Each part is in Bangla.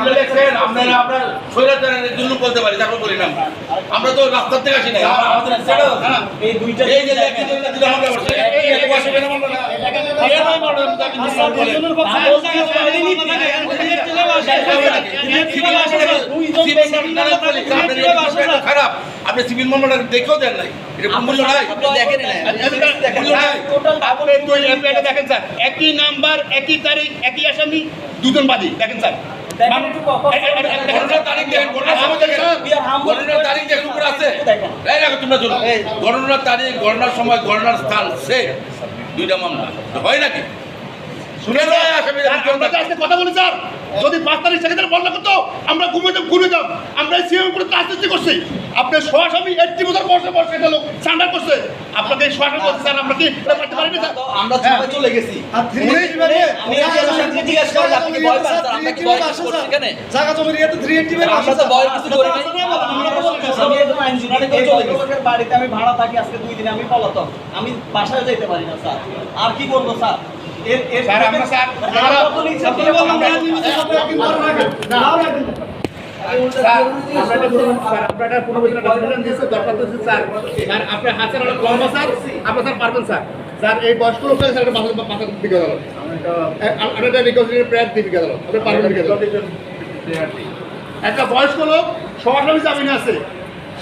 আপনি দেখছেন আপনারা আপনার স্বৈরাচারের জন্য বলতে পারি তারপর বলি না আমরা। তো রাস্তার থেকে আসি না আমাদের এই দুইটা এই যে খারাপ। আপনি সিভিল মামলাটা দেখেও দেন নাই। দেখেন স্যার। একই নাম্বার একই তারিখ একই আসামি দুজন বাদী। দেখেন স্যার। তারিখ দেখেন গণনার দেখেন উপরে আছে। এই দেখো তোমরা চলো গণনার তারিখ গণনার সময় গণনার স্থান সে। দুইটা মামলা। হয় নাকি? শুনে আমরা তো আজকে কথা বলি স্যার। যদি পাঁচ তারিখ সেকেন্ডার বন্ধ করতো আমরা ঘুমিয়ে ঘুমিয়ে আমরা সিএম উপরে রাজনীতি করছি। আপনি সরাসরি এইটটি বছর বসে বসে একটা লোক করছে। আপনাকে সরাসরি বলছে স্যার আমরা কি করতে পারি না আমরা চলে গেছি। আমি আপনার জায়গা জমি থ্রি এইটটি আমরা তো কিছু করি বাড়িতে আমি ভাড়া থাকি আজকে দুই দিন আমি পলাতক। আমি বাসায় যেতে পারি না স্যার। আর কি করব স্যার? স্যার, আমরা স্যার, আপনার হাতের অনেক লম্বা স্যার। স্যার পারবেন স্যার। স্যার এই বয়স্ক স্যার একটা মাথা মাথা দিকে গেল। আমরা এটা রিকনসিডার প্রেয়ার দিকে গেল। আপনি পারবেন দিকে একটা বয়স্ক লোক সরাসরি জামিনে আছে।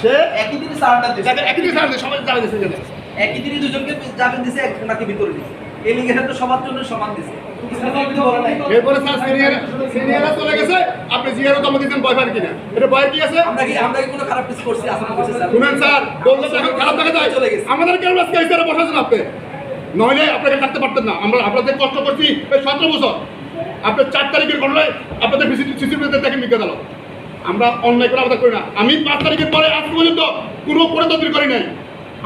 সে একই দিনে সারটা একই জামিনে সবাই জামিনে দিচ্ছে একই দিনে দুজনকে জামিন দিছে একজনকে ভিতরে দিছে। এই লিগের তো সবার জন্য সমান দিছে। কিছু বলে নাই। এরপরে স্যার সিনিয়র সিনিয়ররা চলে গেছে আপনি জিয়ারও জমা দিচ্ছেন বয়ফ্রেন্ড কিনা? এটা বয়ের কি আছে? আমরা কি আমরা কি কোনো খারাপ কিছু করছি? আসামি করছি স্যার। শুনেন স্যার বললে এখন খারাপ দেখা যায়। চলে গেছে। আমাদের কেন আজকে ইস্তারে বসাছেন আপনি? নইলে আপনাকে থাকতে পারতেন না। আমরা আপনাদের কষ্ট করছি এই সতেরো বছর। আপনার চার তারিখের ঘটনায় আপনাদের সিসিটিভিতে দেখেন বিজ্ঞান আলো আমরা অন্যায় করে আমাদের করি না। আমি পাঁচ তারিখের পরে আজ পর্যন্ত কোনো করে তদবির করি নাই।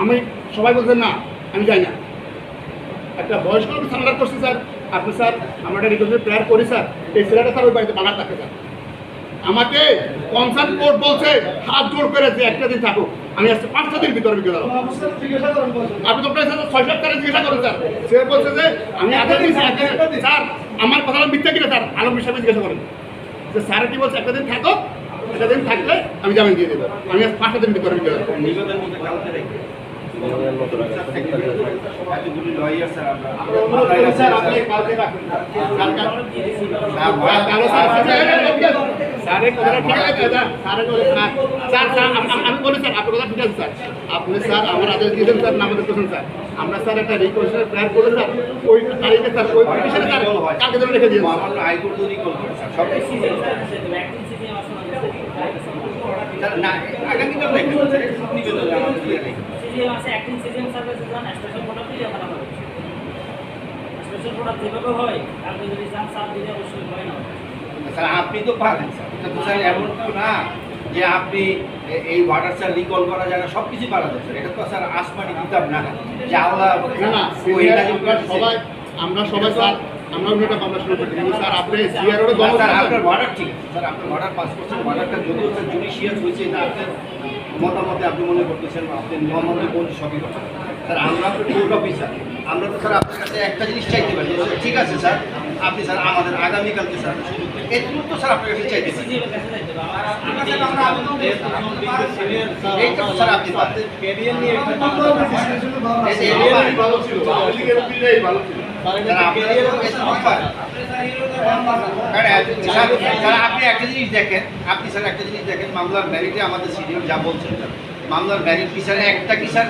আমি সবাই বলছেন না আমি যাই না। একটা বয়স্ক লোক করছি, স্যার। আপনি, স্যার, আমরা একটা রিকোয়েস্ট প্রেয়ার করি, স্যার। এই ছেলেটা, স্যার, ওই বাড়িতে বাগার থাকে, স্যার। আমাকে কনসার্ন কোর্ট বলছে, হাত জোর করে যে একটা দিন থাকুক। আমি আজকে পাঁচটা দিন ভিতরে বিকেল আপনি তো প্রায়, স্যার, ছয় সাত তারিখ জিজ্ঞাসা করেন, স্যার। সে বলছে যে, আমি স্যার আমার কথাটা মিথ্যা কিনা, স্যার? আলম সাহেব জিজ্ঞাসা করেন। যে, স্যার, কি বলছে? একটা দিন থাকো একটা দিন থাকলে আমি জামিন দিয়ে দেবো। আমি আজ পাঁচটা দিন ভিতরে নিজেদের আপনি স্যার আমার আদেশ দিয়েছেন স্যার আমাদের কোশ্চেন স্যার আমরা স্যার একটা রিকোয়েস্টের প্ল্যান করে স্যার ওই তারিখে স্যার ওই পিটিশনে স্যার কালকে ধরে রেখে দিয়েছেন স্যার। হাইকোর্ট তৈরি করবে স্যার সব কিছু স্যার, না আগামীকাল নিবেদন আমাদের আছে অ্যাক্টিং সার্ভিস স্পেশাল প্রোডাক্ট দিয়ে বানানো হচ্ছে স্পেশাল প্রোডাক্ট যেভাবে হয় আপনি যদি চান সার দিলে অবশ্যই হয় না। স্যার আপনি তো পারেন স্যার। এটা তো স্যার এমন তো না যে আপনি এই ওয়াটার স্যার রিকল করা যায় না সব কিছুই পারা যায় স্যার। এটা তো স্যার আসমানি কিতাব না। যে আল্লাহ না সবাই আমরা সবাই স্যার আমরা একটা মামলা শুরু করছি স্যার আপনি সিআরও স্যার আপনার অর্ডার ঠিক স্যার আপনার অর্ডার পাস করছেন অর্ডারটা যদিও স্যার জুডিশিয়াল হয়েছে এটা আপনার মতামতে আপনি মনে করতেছেন আপনি মতামতে কোন সবই স্যার আমরা তো কোর্ট অফিসার আমরা তো স্যার আপনার কাছে একটা জিনিস চাইতে পারি ঠিক আছে স্যার আপনি স্যার আমাদের আগামীকালকে স্যার এটুকু তো স্যার আপনার কাছে। ভালো ছিল আপনি একটা জিনিস দেখেন আপনি স্যার একটা জিনিস দেখেন মামলার ম্যারিটে আমাদের সিনিয়র যা বলছেন মামলার ম্যারিট কি স্যার? একটা কি স্যার?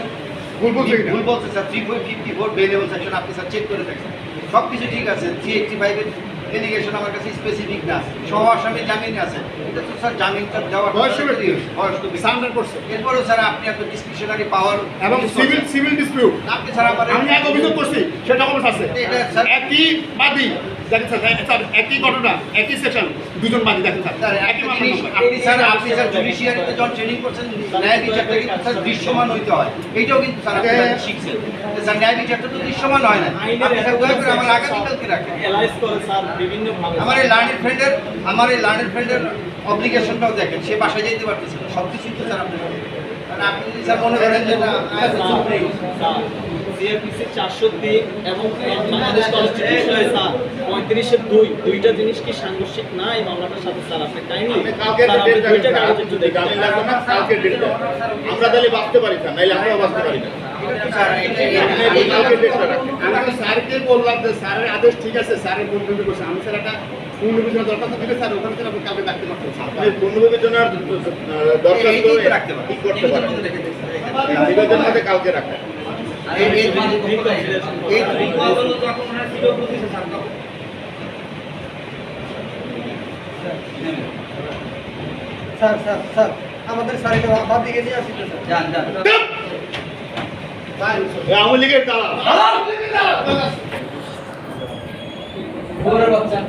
ভুল বলছে ভুল বলছে sir. Three four fifty four bailable section আপনি স্যার চেক করে দেখেন। সব কিছু ঠিক আছে থ্রি এইটটি ফাইভের এলিগেশন আমার কাছে স্পেসিফিক না। সহ আসামি জামিন আছে। এটা তো স্যার জামিনটা দেওয়ার বয়স তো বয়স তো সান্ডার করছে। এরপরেও স্যার আপনি এত ডিসক্রিপশনারি পাওয়ার এবং সিভিল সিভিল ডিসপিউট আপনি স্যার আমার আমি এক অভিযোগ করছি সেটা কোনো আছে। একই বাদী। দেখেন স্যার স্যার একই ঘটনা একই সেশন দুজন বাদী দেখেন স্যার। একই। আপনি স্যার আপনি স্যার জুডিশিয়ারিতে যখন ট্রেনিং করছেন ন্যায় বিচারটা কিন্তু স্যার দৃশ্যমান হইতে হয়? এইটাও কিন্তু স্যার আপনি হ্যাঁ। শিখছেন। স্যার ন্যায় বিচারটা তো দৃশ্যমান হয় না আপনি স্যার দয়া করে আমার আগামীকালকে রাখেন? এই লার্নের ফ্রেন্ডের আমার এই লার্নের ফ্রেন্ডের অব্লিগেশনটাও দেখেন। সে বাসায় যেতে পারতেছে না। সব কিছুই তো স্যার আপনি মনে পঁয়ত্রিশের দুই দুইটা জিনিস কি সাংঘর্ষিক? না এই মামলাটার সাথে স্যার আপনি কাহিনী। আমরা তাহলে বাঁচতে পারি না নাইলে আমরাও বাঁচতে পারি না। আপনি এই কালকে ডেটটা রাখেন আমি স্যারকে বললাম যে স্যারের আদেশ ঠিক আছে করছে আমি স্যার একটা দিলে স্যার ওখানে আপনি কালকে পারতেন রাখতে পারেন করতে পারেন কালকে স্যার স্যার স্যার আমাদের বাদ দিকে নিয়ে আসি স্যার। যান যান। আওয়ামী লীগের তারা। বাচ্চা।